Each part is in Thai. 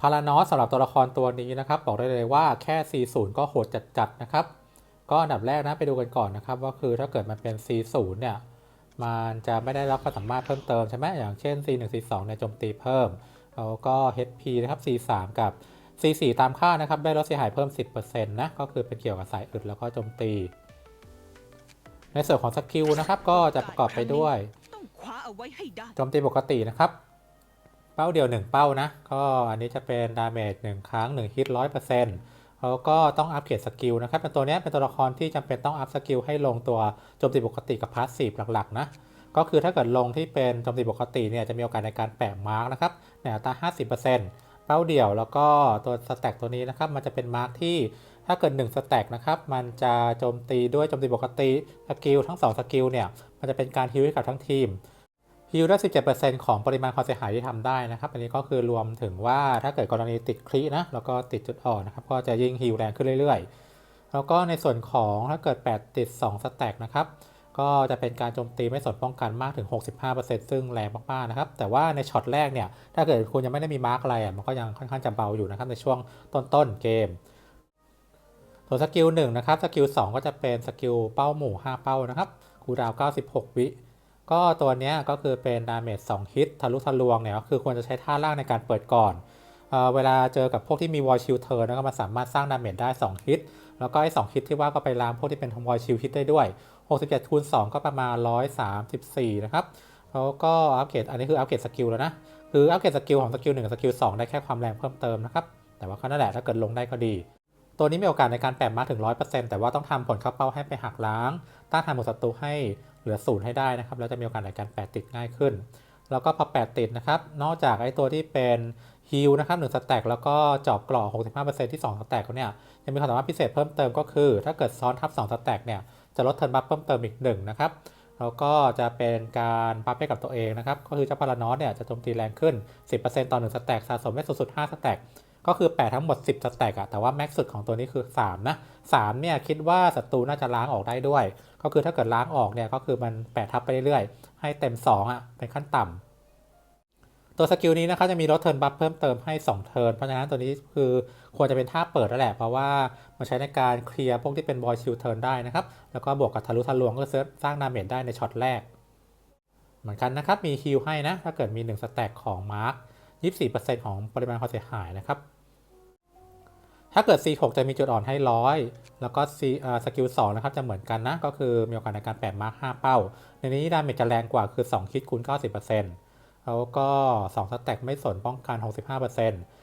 พารานอสสำหรับตัวละครตัวนี้นะครับ บอกได้เลยว่าแค่ 40 ก็โหดจัดๆนะครับ ก็อันดับแรกนะไปดูกันก่อนนะครับ ว่าคือถ้าเกิดมันเป็น 40 เนี่ย มันจะไม่ได้รับความสามารถเพิ่มเติมใช่ไหมอย่างเช่น C1 C2 ในยโจมตีเพิ่ม แล้วก็ HP นะครับ C3 กับ C4 ตามค่านะครับ ได้ลดเสียหายเพิ่ม 10%นะ ก็คือเป็นเกี่ยวกับสายอึดแล้วก็โจมตี ในส่วนของสกิลนะครับ ก็จะประกอบไปด้วยโจมตีปกตินะครับ ป้าเดียว 1 เป้านะ ก็อันนี้จะเป็นดาเมจ1ครั้ง 1 ฮิต100%แล้วก็ต้องอัปเกรดสกิลนะครับเป็นตัวนี้เป็นตัวละครที่จำเป็นต้องอัพสกิลให้ลงตัวโจมตีปกติกับพาสซีฟหลักๆนะก็คือถ้าเกิดลงที่เป็นโจมตีปกติเนี่ยจะมีโอกาสในการแปะมาร์กนะครับในอัตรา 50%เป้าเดี่ยวแล้วก็ตัวสแต็กตัวนี้นะครับมันจะเป็นมาร์กที่ถ้าเกิด1สแต็กนะครับมันจะโจมตีด้วยโจมตีปกติสกิลทั้ง 2 สกิลเนี่ยมันจะเป็นการฮิลให้กับทั้งทีม ฮิลได้17%ของปริมาณความเสียหายที่ทำได้นะครับ อันนี้ก็คือรวมถึงว่าถ้าเกิดกรณีติดคลีนะ แล้วก็ติดจุดอ่อนนะครับ ก็จะยิ่งฮิลแรงขึ้นเรื่อยๆ แล้วก็ในส่วนของถ้าเกิด 8 ติด 2 สแต็กนะครับ ก็จะเป็นการโจมตีไม่สนป้องกันมากถึง 65%ซึ่งแรงมากๆนะครับ แต่ว่าในช็อตแรกเนี่ย ถ้าเกิดคุณยังไม่ได้มีมาร์กอะไรอะมันก็ยังค่อนข้างจะเบาอยู่นะครับในช่วงต้นๆเกมส่วนสกิล1นะครับ สกิล2ก็จะเป็นสกิลเป้าหมู่ 5 เป้านะครับคูลดาว 96 วิ ก็ตัวนี้ก็คือเป็นดาเมจ2ฮิตทะลุทะลวงเนี่ยก็คือควรจะใช้ท่าล่างในการเปิดก่อนเอเวลาเจอกับพวกที่มีวอลชิลเทอร์นะครับมันสามารถสร้างดาเมจได้ 2 ฮิต แล้วก็ไอ้2ฮิตที่ว่าก็ไปล้างพวกที่เป็นวอลชิลฮิตได้ด้วย 67คูณ2ก็ประมาณ 134 นะครับแล้วก็อัปเกรดอันนี้คืออัปเกรดสกิลแล้วนะ คืออัปเกรดสกิลของสกิล1กับสกิล2ได้แค่ความแรงเพิ่มเติมนะครับ แต่ว่าก็นั่นแหละถ้าเกิดลงได้ก็ดี ตัวนี้มีโอกาสในการแปะมาถึง 100%แต่ว่าต้องทำผลเข้าเป้าให้ไปหักล้าง ต้านทานหมดศัตรูให้ เหลือศูนย์ให้ได้นะครับ แล้วจะมีโอกาสในการแปะติดง่ายขึ้น แล้วก็พอแปะติดนะครับ นอกจากไอ้ตัวที่เป็นฮิลนะครับหนึ่งสแต็กแล้วก็จอบกรอก65%ที่2สแต็กเนี่ยยังมีความสามารถพิเศษเพิ่มเติมก็คือ ถ้าเกิดซ้อนทับ2สแต็กเนี่ยจะลดเทิร์นบัฟเพิ่มเติมอีก1นะครับแล้วก็จะเป็นการบัฟให้กับตัวเองนะครับ ก็คือเจ้าพารานอสเนี่ยจะโจมตีแรงขึ้น 10%ต่อ1สแต็กสะสมได้สูงสุด5สแต็ก ก็คือแปะทั้งหมด 10สแต็กอะแต่ว่าแม็กสุดของตัวนี้คือ 3 นะ 3 เนี่ยคิดว่าศัตรูน่าจะล้างออกได้ด้วย ก็คือถ้าเกิดล้างออกเนี่ยก็คือมันแปะทับไปเรื่อยๆ ให้เต็ม 2อะเป็นขั้นต่ำตัวสกิลนี้นะครับจะมีลดเทิร์นบัฟเพิ่มเติมให้ 2 เทิร์น เพราะฉะนั้นตัวนี้คือควรจะเป็นท่าเปิดแล้วแหละ เพราะว่ามันใช้ในการเคลียร์พวกที่เป็นบอยชิลเทิร์นได้นะครับ แล้วก็บวกกับทะลุทะลวงก็สร้างดาเมจได้ในช็อตแรก เหมือนกันนะครับ มีฮิลให้นะ ถ้าเกิดมี1สแต็กของมาร์ค 24%ของปริมาณความเสียหายนะครับ ถ้าเกิด C6 จะมีจุดอ่อนให้ 100 แล้วก็ C สกิล2นะครับจะเหมือนกันนะ ก็คือมีโอกาสในการแปะมาร์ค5เป้า ในนี้ดาเมจจะแรงกว่าคือ 2 คิดคูณ 90%แล้วก็ 2 สแต็กไม่สนป้องกัน 65%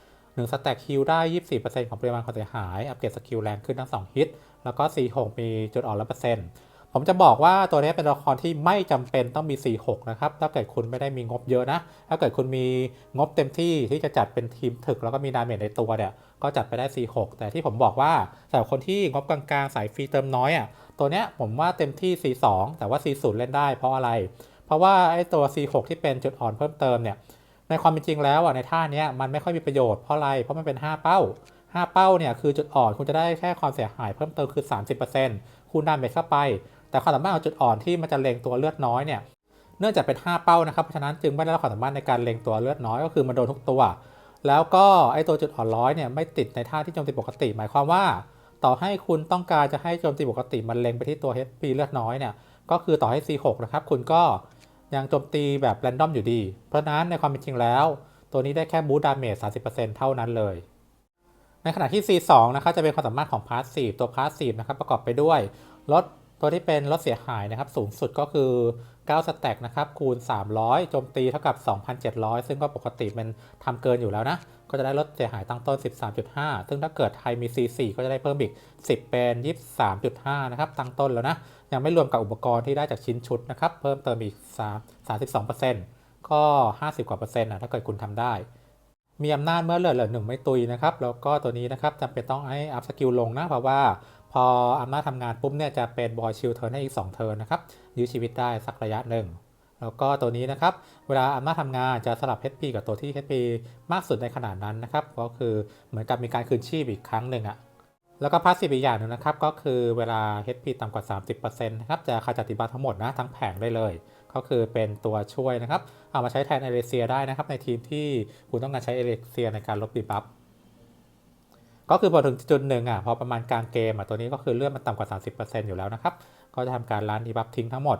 1 สแต็กฮิลได้ 24%ของปริมาณความเสียหาย อัปเกรดสกิลแรงขึ้นทั้ง 2 ฮิต แล้วก็ C6 มีจุดอ่อน100% ผมจะบอกว่าตัวนี้เป็นตัวละครที่ไม่จำเป็นต้องมี C6 นะครับ ถ้าเกิดคุณไม่ได้มีงบเยอะนะ ถ้าเกิดคุณมีงบเต็มที่ที่จะจัดเป็นทีมถึก แล้วก็มีดาเมจในตัวเนี่ย ก็จัดไปได้ C6 แต่ที่ผมบอกว่าสำหรับคนที่งบกลางๆ สายฟรีเติมน้อยอะ ตัวเนี้ยผมว่าเต็มที่ C2 แต่ว่า C0 เล่นได้เพราะอะไร เพราะว่าไอ้ตัว C6 ที่เป็นจุดอ่อนเพิ่มเติมเนี่ย ในความเป็นจริงแล้วอะในท่าเนี้ยมันไม่ค่อยมีประโยชน์เพราะอะไร เพราะมันเป็น 5 เป้า 5 เป้าเนี่ยคือจุดอ่อนคุณจะได้แค่ความเสียหายเพิ่มเติมคือ 30%คูณดาเมจเข้าไป แต่ความสามารถของจุดอ่อนที่มันจะเล็งตัวเลือดน้อยเนี่ยเนื่องจากเป็น 5 เป้านะครับเพราะฉะนั้นจึงไม่ได้รับความสามารถในการเล็งตัวเลือดน้อยก็คือมันโดนทุกตัว แล้วก็ไอตัวจุดอ่อนร้อยเนี่ยไม่ติดในท่าที่โจมตีปกติ หมายความว่า ต่อให้คุณต้องการจะให้โจมตีปกติมันเล็งไปที่ตัว HP เลือดน้อยเนี่ยก็คือต่อให้ C6 นะครับคุณก็ยังโจมตีแบบแรนดอมอยู่ดี เพราะฉะนั้นในความเป็นจริงแล้ว ตัวนี้ได้แค่บูสต์ดาเมจ30%เท่านั้นเลย ในขณะที่ C2 นะครับจะเป็นความสามารถของพาสซีฟตัวพาสซีฟนะครับประกอบไปด้วยลด ตัวที่เป็นลดเสียหายนะครับสูงสุดก็คือ 9 สแต็กนะครับคูณ 300 โจมตีเท่ากับ 2,700 ซึ่งก็ปกติเป็นทำเกินอยู่แล้วนะ ก็จะได้ลดเสียหายตั้งต้น 13.5 ซึ่งถ้าเกิดไทยมี C4 ก็จะได้เพิ่มอีก 10 เป็น 23.5 นะครับ ตั้งต้นแล้วนะ ยังไม่รวมกับอุปกรณ์ที่ได้จากชิ้นชุดนะครับ เพิ่มเติมอีก3 32%ก็ 50 กว่าเปอร์เซ็นต์นะถ้าเกิดคุณทำได้มีอำนาจเมื่อเหลือเหลือหนึ่งไม่ตุยนะครับ แล้วก็ตัวนี้นะครับจำเป็นต้องให้อัพสกิลลงนะเพราะว่า พออำนาจทำงานปุ๊บเนี่ยจะเป็นบอยชิลเทิร์นให้อีก2เทิร์นนะครับยื้อชีวิตได้สักระยะหนึ่งแล้วก็ตัวนี้นะครับ เวลาอำนาจทำงานจะสลับ HP กับตัวที่ HP มากสุดในขนาดนั้นนะครับ ก็คือเหมือนกับมีการคืนชีพอีกครั้งหนึ่งอะแล้วก็พาสซีฟอีกอย่างหนึ่งนะครับ ก็คือเวลา HP ต่ำกว่า 30%นะครับ จะขจัดติบัตทั้งหมดนะ ทั้งแผงได้เลย ก็คือเป็นตัวช่วยนะครับ เอามาใช้แทนเอเลเซียได้นะครับ ในทีมที่คุณต้องการใช้เอเลเซียในการลบดีบัฟ ก็คือพอถึงจุดหนึ่งอะพอประมาณกลางเกมอะตัวนี้ก็คือเลื่อนมันต่ำกว่า 30%อยู่แล้วนะครับ ก็จะทำการล้านดีบัฟทิ้งทั้งหมด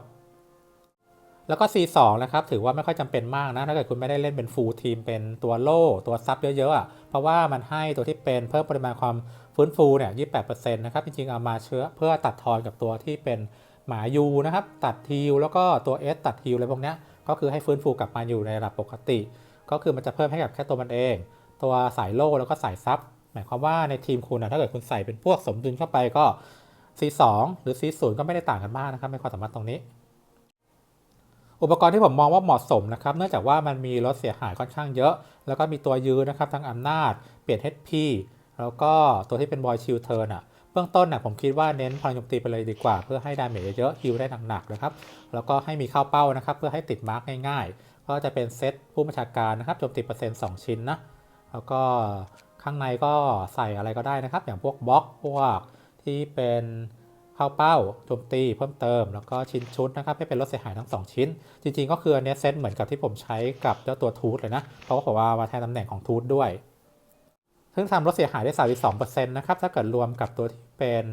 แล้วก็ C2 นะครับถือว่าไม่ค่อยจำเป็นมากนะ ถ้าเกิดคุณไม่ได้เล่นเป็นฟูลทีมเป็นตัวโล่ตัวซับเยอะๆอะเพราะว่ามันให้ตัวที่เป็นเพิ่มปริมาณความฟื้นฟูเนี่ย28%นะครับจริงๆเอามาเชื้อเพื่อตัดทอนกับตัวที่เป็นหมายูนะครับตัดทีลแล้วก็ตัว S ตัดทีลอะไรพวกเนี้ยก็คือให้ฟื้นฟูกลับมาอยู่ในระดับปกติ ก็คือมันจะเพิ่มให้กับแค่ตัวมันเอง ตัวสายโล่แล้วก็สายซับ มายความว่าในทีมคุณนะถ้าเกิดคุณใส่เป็นพวกสมดุลเข้าไปก็ C2 หรือ C0 ก็ไม่ได้ต่างกันมากนะครับในความสามารถตรงนี้ อุปกรณ์ที่ผมมองว่าเหมาะสมนะครับ เนื่องจากว่ามันมีรถเสียหายค่อนข้างเยอะ แล้วก็มีตัวยืนนะครับทั้งอำนาจ เปลี่ยน HP แล้วก็ตัวที่เป็นบอยชิลเทิร์นอะเบื้องต้นน่ะผมคิดว่าเน้นพลังโจมตีไปเลยดีกว่า เพื่อให้ดาเมจเยอะๆฮิลได้หนักๆนะครับ แล้วก็ให้มีเข้าเป้านะครับ เพื่อให้ติดมาร์กง่ายๆ ก็จะเป็นเซตผู้บัญชาการนะครับโจมตีเปอร์เซ็นต์2ชิ้นนะแล้วก็ ข้างในก็ใส่อะไรก็ได้นะครับ อย่างพวกบล็อกพวกที่เป็นเข้าเป้าโจมตีเพิ่มเติม แล้วก็ชิ้นชุดนะครับให้เป็นรถเสียหายทั้ง 2 ชิ้น จริงๆ ก็คืออันนี้เซตเหมือนกับที่ผมใช้กับเจ้าตัวทูตเลยนะ เพราะว่าผมว่ามาแทนตำแหน่งของทูตด้วย ซึ่งทำรถเสียหายได้ 32%นะครับ ถ้าเกิดรวมกับตัวที่เป็น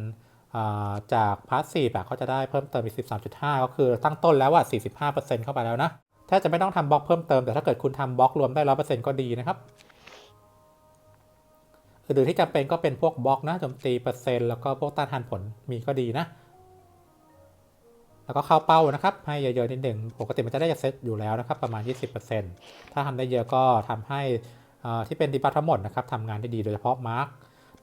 าจากพาสซีฟอะเขาจะได้เพิ่มเติมอีก 13.5 ก็คือตั้งต้นแล้วว่า45%เข้าไปแล้วนะแทบจะไม่ต้องทำบล็อกเพิ่มเติม แต่ถ้าเกิดคุณทำบล็อกรวมได้ 100%ก็ดีนะครับ อื่นๆที่จำเป็นก็เป็นพวกบล็อกนะโจมตีเปอร์เซ็นต์แล้วก็พวกต้านทานผลมีก็ดีนะ แล้วก็เข้าเป้านะครับ ให้เยอะๆนิดหนึ่งปกติมันจะได้จะเซตอยู่แล้วนะครับ ประมาณ 20%ถ้าทำได้เยอะก็ทำให้อ่าที่เป็นดีบัฟทั้งหมดนะครับทำงานได้ดีโดยเฉพาะมาร์ก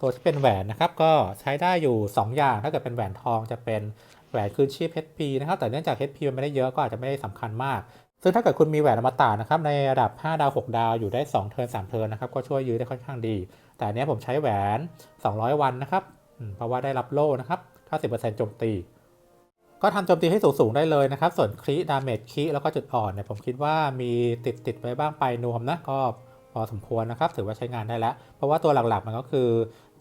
ตัวที่เป็นแหวนนะครับก็ใช้ได้อยู่ 2 อย่าง ถ้าเกิดเป็นแหวนทองจะเป็นแหวนคืนชีพ HP นะครับ แต่เนื่องจาก HP มันไม่ได้เยอะก็อาจจะไม่ได้สำคัญมาก ซึ่งถ้าเกิดคุณมีแหวนอมตะนะครับในระดับ 5 ดาว 6 ดาวอยู่ได้ 2 เทิร์น3 เทิร์นนะครับ ก็ช่วยยื้อได้ค่อนข้างดี แต่เนี้ยผมใช้แหวน 200 วันนะครับ เพราะว่าได้รับโล่นะครับ90%โจมตี ก็ทำโจมตีให้สูงๆได้เลยนะครับ ส่วนครีดาเมจครีแล้วก็จุดอ่อนเนี่ยผมคิดว่ามีติดติดไว้บ้างไปนวมนะก็พอสมควรนะครับ ถือว่าใช้งานได้แล้ว เพราะว่าตัวหลักๆมันก็คือ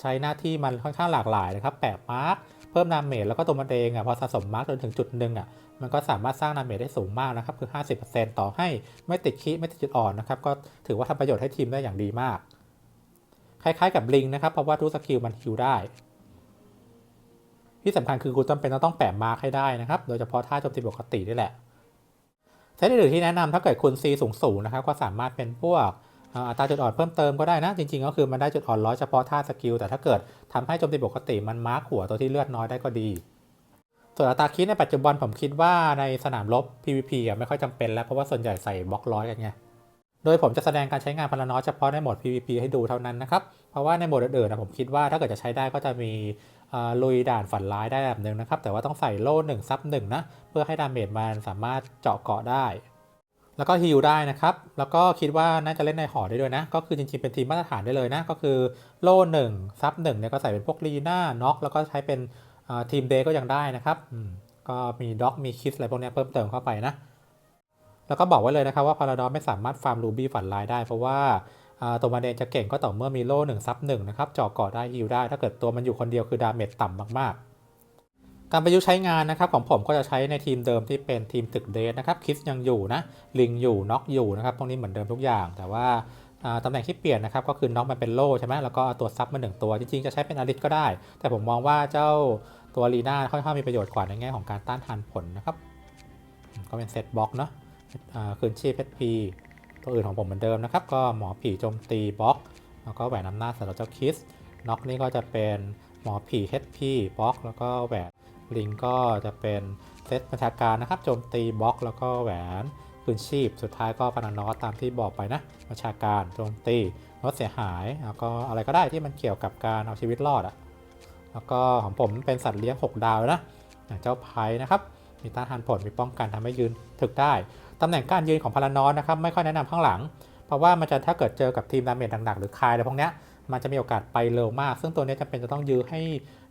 ใช้หน้าที่มันค่อนข้างหลากหลายนะครับ แปะมาร์กเพิ่มดามเมจแล้วก็ตัวมันเองอะพอสะสมมาร์กจนถึงจุดหนึ่งอะมันก็สามารถสร้างดามเมจได้สูงมากนะครับ คือ 50%ต่อให้ไม่ติดคีไม่ติดจุดอ่อนนะครับ ก็ถือว่าทำประโยชน์ให้ทีมได้อย่างดีมาก คล้ายๆกับลิงนะครับเพราะว่าทุกสกิลมันฮิวได้ ที่สำคัญคือคุณจำเป็นต้องแปะมาร์คให้ได้นะครับ โดยเฉพาะท่าโจมตีปกตินี่แหละเซตอื่นที่แนะนำถ้าเกิดคุณ C สูงสูงๆนะครับก็สามารถเป็นพวกอัตราจุดอ่อนเพิ่มเติมก็ได้นะ จริงๆ ก็คือมันได้จุดอ่อนร้อยเฉพาะท่าสกิล แต่ถ้าเกิดทำให้โจมตีปกติมันมาร์คหัวตัวที่เลือดน้อยได้ก็ดี ส่วนอัตราคิดในปัจจุบันผมคิดว่าในสนามรบ PVP อะไม่ค่อยจำเป็นแล้วเพราะว่าส่วนใหญ่ใส่บล็อกร้อยกันไง โดยผมจะแสดงการใช้งานพลานอสเฉพาะในโหมด PVP ให้ดูเท่านั้นนะครับ เพราะว่าในโหมดอื่นๆนะผมคิดว่าถ้าเกิดจะใช้ได้ก็จะมีลุยด่านฝันร้ายได้แบบหนึ่งนะครับ แต่ว่าต้องใส่โล่หนึ่งซับหนึ่งนะ เพื่อให้ดาเมจมันสามารถเจาะเกาะได้ แล้วก็ฮิลได้นะครับ แล้วก็คิดว่าน่าจะเล่นในหอได้ด้วยนะ ก็คือจริงๆเป็นทีมมาตรฐานได้เลยนะ ก็คือโล่หนึ่งซับหนึ่งเนี่ยก็ใส่เป็นพวกลีน่าน็อกแล้วก็ใช้เป็นทีมเดย์ก็ยังได้นะครับก็มีด็อกมีคิสอะไรพวกนี้เพิ่มเติมเข้าไปนะ แล้วก็บอกไว้เลยนะครับว่าพาราดอไม่สามารถฟาร์มรูบี้ฝันร้ายได้เพราะว่าตัวมันเองจะเก่งก็ต่อเมื่อมีโล่หนึ่งซับหนึ่งนะครับเจาะกาะได้ฮิลได้ ถ้าเกิดตัวมันอยู่คนเดียวคือดาเมจต่ำมากๆ การประยุกต์ใช้งานนะครับของผมก็จะใช้ในทีมเดิมที่เป็นทีมตึกเดสนะครับคิสยังอยู่นะลิงอยู่น็อกอยู่นะครับพวกนี้เหมือนเดิมทุกอย่าง แต่ว่าตำแหน่งที่เปลี่ยนนะครับก็คือน็อกมันเป็นโล่ใช่ไหมแล้วก็เอาตัวซับมาหนึ่งตัวจริงๆจะใช้เป็นอาริสก็ได้ แต่ผมมองว่าเจ้าตัวลีน่าค่อนข้างมีประโยชน์กว่าในแง่ของการต้านทานผลนะครับก็เป็นเซตบล็อกเนาะ คืนชีพเพชรพีตัวอื่นของผมเหมือนเดิมนะครับ ก็หมอผีโจมตีบล็อก แล้วก็แหวนอำนาจสำหรับเจ้าคิสน็อกนี่ก็จะเป็นหมอผีเฮดพีบล็อก แล้วก็แหวนลิงก็จะเป็นเซตบัญชาการนะครับโจมตีบล็อก แล้วก็แหวนคืนชีพ สุดท้ายก็ปานานอตามที่บอกไปนะบัญชาการโจมตีลดเสียหายแล้วก็อะไรก็ได้ที่มันเกี่ยวกับการเอาชีวิตรอดอะแล้วก็ของผมเป็นสัตว์เลี้ยง 6 ดาวนะเจ้าไพนะครับ มีต้านทานผลมีป้องกันทำให้ยืนถึกได้ตำแหน่งการยืนของพารานอสนะครับไม่ค่อยแนะนำข้างหลัง เพราะว่ามันจะถ้าเกิดเจอกับทีมดาเมจหนักๆหรือคายอะไรพวกนี้มันจะมีโอกาสไปเร็วมาก ซึ่งตัวนี้จำเป็นจะต้องยืนให้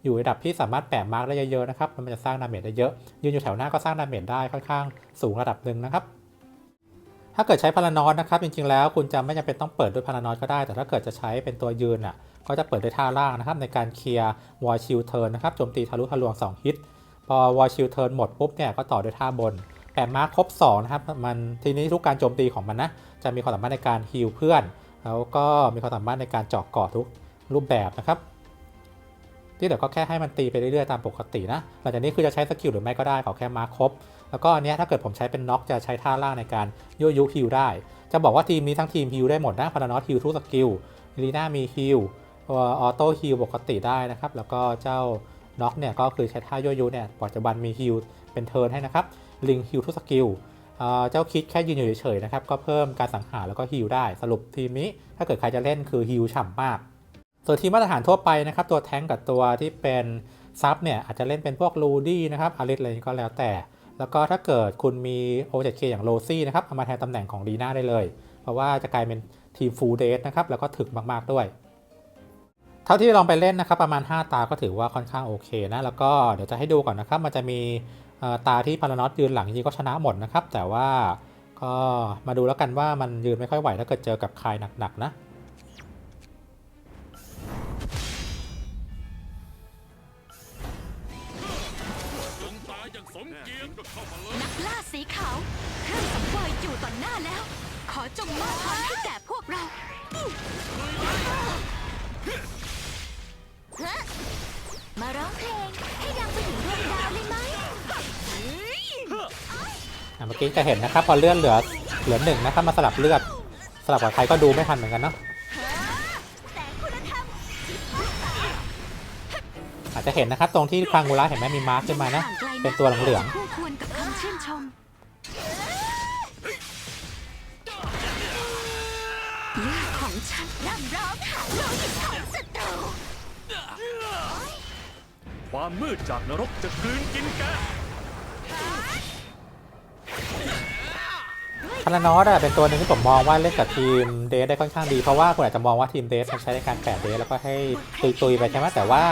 อยู่ระดับที่สามารถแปะมาร์กได้เยอะๆนะครับมันจะสร้างดาเมจได้เยอะ ยืนอยู่แถวหน้าก็สร้างดาเมจได้ค่อนข้างสูงระดับหนึ่งนะครับถ้าเกิดใช้พารานอสนะครับจริงๆแล้วคุณจะไม่จำเป็นต้องเปิดด้วยพารานอสก็ได้ แต่ถ้าเกิดจะใช้เป็นตัวยืนอะก็จะเปิดด้วยท่าล่างนะครับในการเคลียร์วอลชิลเทิร์นนะครับโจมตีทะลุทะลวง 2 ฮิต พอวอชิลเทิร์นหมดปุ๊บเนี่ยก็ต่อด้วยท่าบนแปดมาร์คครบ2นะครับมันทีนี้ทุกการโจมตีของมันนะจะมีความสามารถในการฮีลเพื่อน แล้วก็มีความสามารถในการเจาะเกาะทุกรูปแบบนะครับที่เดี๋ยวก็แค่ให้มันตีไปเรื่อยๆตามปกตินะหลังจากนี้คือจะใช้สกิลหรือไม่ก็ได้ขอแค่มาร์คครบ แล้วก็อันนี้ถ้าเกิดผมใช้เป็นน็อกจะใช้ท่าล่างในการยั่วยุฮิลได้ จะบอกว่าทีมนี้ทั้งทีมฮิลได้หมดนะพารานอสฮิลทุกสกิลลีน่ามีฮิลออโต้ฮิลปกติได้นะครับ แล้วก็เจ้า น็อกเนี่ยก็คือใช้ท่ายั่วยุเนี่ยปัจจุบันมีฮิลเป็นเทิร์นให้นะครับลิงฮิลทุกสกิลเจ้าคิดแค่ยืนอยู่เฉยๆนะครับก็เพิ่มการสังหารแล้วก็ฮิลได้สรุปทีมนี้ ถ้าเกิดใครจะเล่นคือฮิลฉ่ำมาก ส่วนทีมมาตรฐานทั่วไปนะครับตัวแท้งกับตัวที่เป็นซับเนี่ยอาจจะเล่นเป็นพวกลูดี้นะครับอาริสอะไรก็แล้วแต่ แล้วก็ถ้าเกิดคุณมี O7K อย่างโรซี่นะครับเอามาแทนตำแหน่งของดีน่าได้เลย เพราะว่าจะกลายเป็นทีมฟูลเดสนะครับแล้วก็ถึกมากๆด้วย ท่าที่ลองไปเล่นนะครับประมาณ 5 ตาก็ถือว่าค่อนข้างโอเคนะแล้วก็เดี๋ยวจะให้ดูก่อนนะครับ มันจะมีตาที่พารานอสยืนหลังจริงก็ชนะหมดนะครับ แต่ว่าก็มาดูแล้วกันว่ามันยืนไม่ค่อยไหวถ้าเกิดเจอกับใครหนักๆนะนักล่าสีขาวเครื่องสังเวยอยู่ต่อหน้าแล้ว ขอจงมอบพรให้แก่พวกเรา ฮะมาร้องเพลงให้ดังไปถึงดวงดาวเลยไหมอะเมื่อกี้จะเห็นนะครับ พอเลื่อนเหลือเหลือหนึ่งนะครับมาสลับเลือดสลับกับใครก็ดูไม่ทันเหมือนกันเนาะแต่คุณธรรมอาจจะเห็นนะครับ ตรงที่คางงูระเห็นไหมมีมาร์คขึ้นมานะ เป็นตัวเหลือง ความมืดจากนรกจะกลืนกินแกพารานอสอะเป็นตัวหนึ่งที่ผมมองว่าเล่นกับทีมเดสได้ค่อนข้างดี เพราะว่าคุณอาจจะมองว่าทีมเดสมันใช้ในการแปะเดสแล้วก็ให้ตุยๆไปใช่ไหมแต่ว่า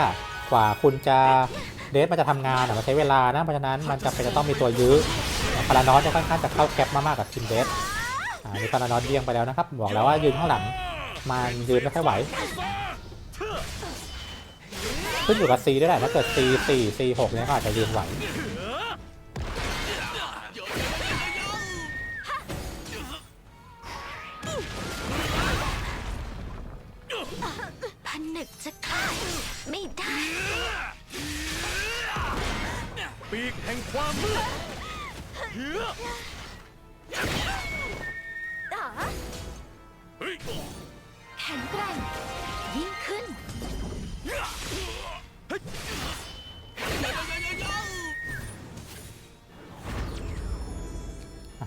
กว่าคุณจะเดสมันจะทำงานมันใช้เวลานะเพราะฉะนั้นมันจะเป็นจะต้องมีตัวยื้อพารานอสจะค่อนข้างจะเข้าแคปมากๆกับทีมเดสอ่านี่พารานอสเบี่ยงไปแล้วนะครับบอกแล้วว่ายืนข้างหลังมันยืนไม่ค่อยไหว ขึ้นอยู่กับ C ด้วยแหละถ้าเกิด C 4 C 6เนี่ยก็อาจจะยืนไหวพันนึกจะขายไม่ได้ ปีกแห่งความมืดเหือต่อเฮ้ยแข็งแกร่งยิ่งขึ้น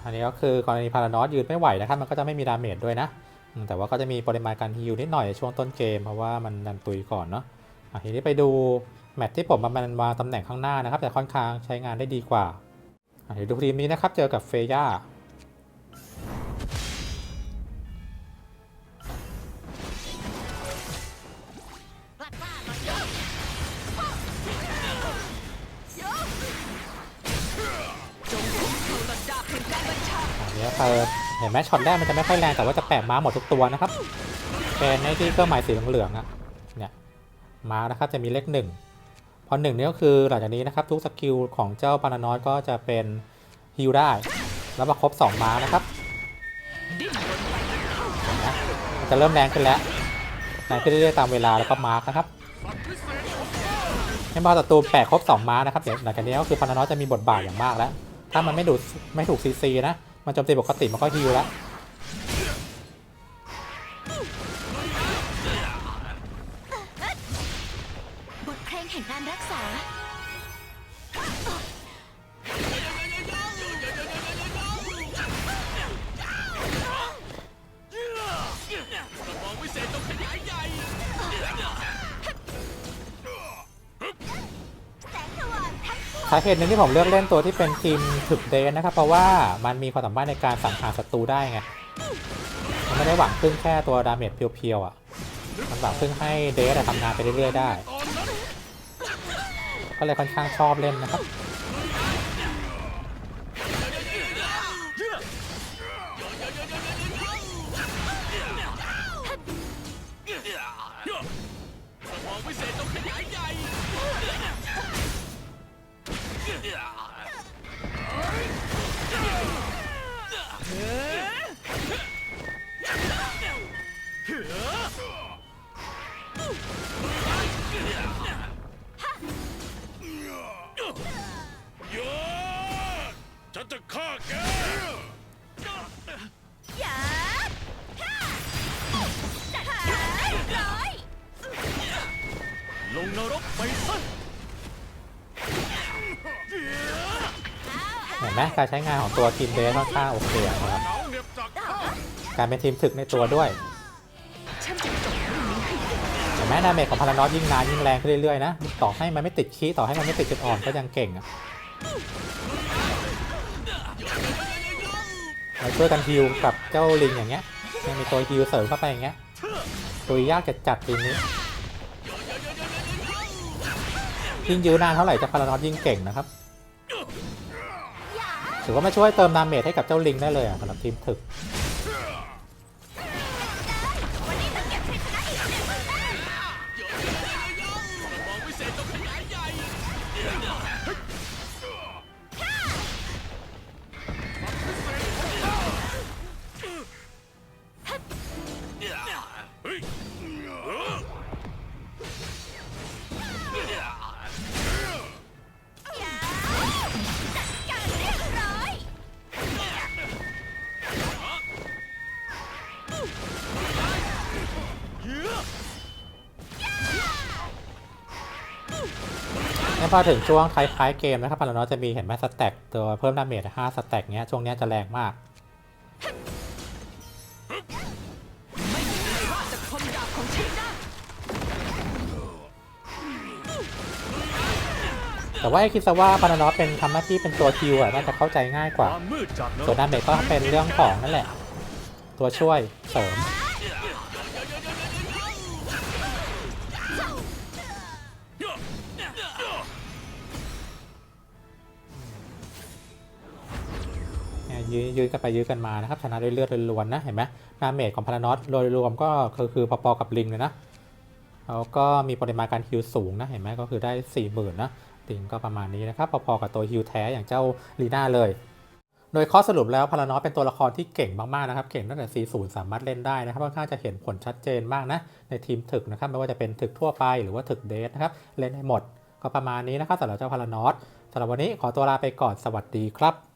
อันนี้ก็คือกรณีพารานอสยืนไม่ไหวนะครับ มันก็จะไม่มีดาเมจด้วยนะ แต่ว่าก็จะมีปริมาณการฮิลนิดหน่อยในช่วงต้นเกม เพราะว่ามันดันตุยก่อนเนาะอะทีนี้ไปดูแมตช์ที่ผมมันวางตำแหน่งข้างหน้านะครับ แต่ค่อนข้างใช้งานได้ดีกว่าอะเดี๋ยวดูทีมนี้นะครับ เจอกับเฟย่า เปิดเห็นไหมช็อตแรกมันจะไม่ค่อยแรงแต่ว่าจะแปะม้าหมดทุกตัวนะครับเป็นในที่เครื่องหมายสีเหลืองๆอะเนี่ยม้านะครับจะมีเลขหนึ่งพอหนึ่งนี่ก็คือหลังจากนี้นะครับทุกสกิลของเจ้าปานานอสก็จะเป็นฮิลได้แล้วมาครบ 2 ม้านะครับนไหมมันจะเริ่มแรงขึ้นแล้วแรงขึ้นเรื่อยๆตามเวลาแล้วก็มาร์กนะครับสัตว์พิเศษของให้พอศัตรูแปะครบ 2 ม้านะครับเดี๋ยวหลังจากนี้ก็คือปานานอสจะมีบทบาทอย่างมากแล้ว ถ้ามันไม่ดูไม่ถูกซีซีนะ มันโจมตีปกติมันก็ฮิวแล้ว สาเหตุหนึ่งที่ผมเลือกเล่นตัวที่เป็นทีมถึกเดนนะครับ เพราะว่ามันมีความสามารถในการสังหารศัตรูได้ไง มันไม่ได้หวังพึ่งแค่ตัวดาเมจเพียวๆอะ มันหวังพึ่งให้เดสอะทำงานไปเรื่อยๆได้ ก็เลยค่อนข้างชอบเล่นนะครับ มการใช้งานของตัวทีมเบสค่อนข้างโอเคนะครับการเป็นทีมถึกในตัวด้วยฉันจะจบเรื่องนี้ให้ได้เห็นไหมดาเมจของพารานอสยิ่งนานยิ่งแรงขึ้นเรื่อยๆนะต่อให้มันไม่ติดคีต่อให้มันไม่ติดจุดอ่อนก็ยังเก่งอะเราช่วยกันฮิวกับเจ้าลิงอย่างเงี้ยยังมีตัวฮิวเสริมเข้าไปอย่างเงี้ยตัวยากจัดจัดทีนี้ยิ่งยื้อนานเท่าไหร่จ้าพารานอสยิ่งเก่งนะครับ ถือว่ามาช่วยเติมดาเมจให้กับเจ้าลิงได้เลยอะสำหรับทีมถึก เนี่ยพอถึงช่วงท้ายๆเกมนะครับพารานอสจะมีเห็นไหมสแต็กตัวเพิ่มดาเมจ5สแต็กเนี้ยช่วงเนี้ยจะแรงมากแต่ว่าไอคิดซะว่าพารานอสเป็นทำหน้าที่เป็นตัวคิวอะน่าจะเข้าใจง่ายกว่าวามมืดจากนรกส่วนดาเมจก็เป็นเรื่องของนั่นแหละ ตัวช่วยเสริม ยื้อยื้อกันไปยื้อกันมานะครับชนะด้วยเลือดล้วนๆนะเห็นไหมดาเมจของพารานอสโดยรวมก็คือคือพอๆกับลิงเลยนะแล้วก็มีปริมาณการฮิวสูงนะเห็นไหมก็คือได้ 4 0,000นะลิงก็ประมาณนี้นะครับพอๆกับตัวฮิวแท้อย่างเจ้าลีน่าเลยโดยข้อสรุปแล้วพารานอสเป็นตัวละครที่เก่งมากๆนะครับ เก่งตั้งแต่ 40 สามารถเล่นได้นะครับค่อนข้างจะเห็นผลชัดเจนมากนะ ในทีมถึกนะครับ ไม่ว่าจะเป็นถึกทั่วไปหรือว่าถึกเดทนะครับ เล่นให้หมด ก็ประมาณนี้นะครับสำหรับเจ้าพารานอสสำหรับวันนี้ขอตัวลาไปก่อน สวัสดีครับ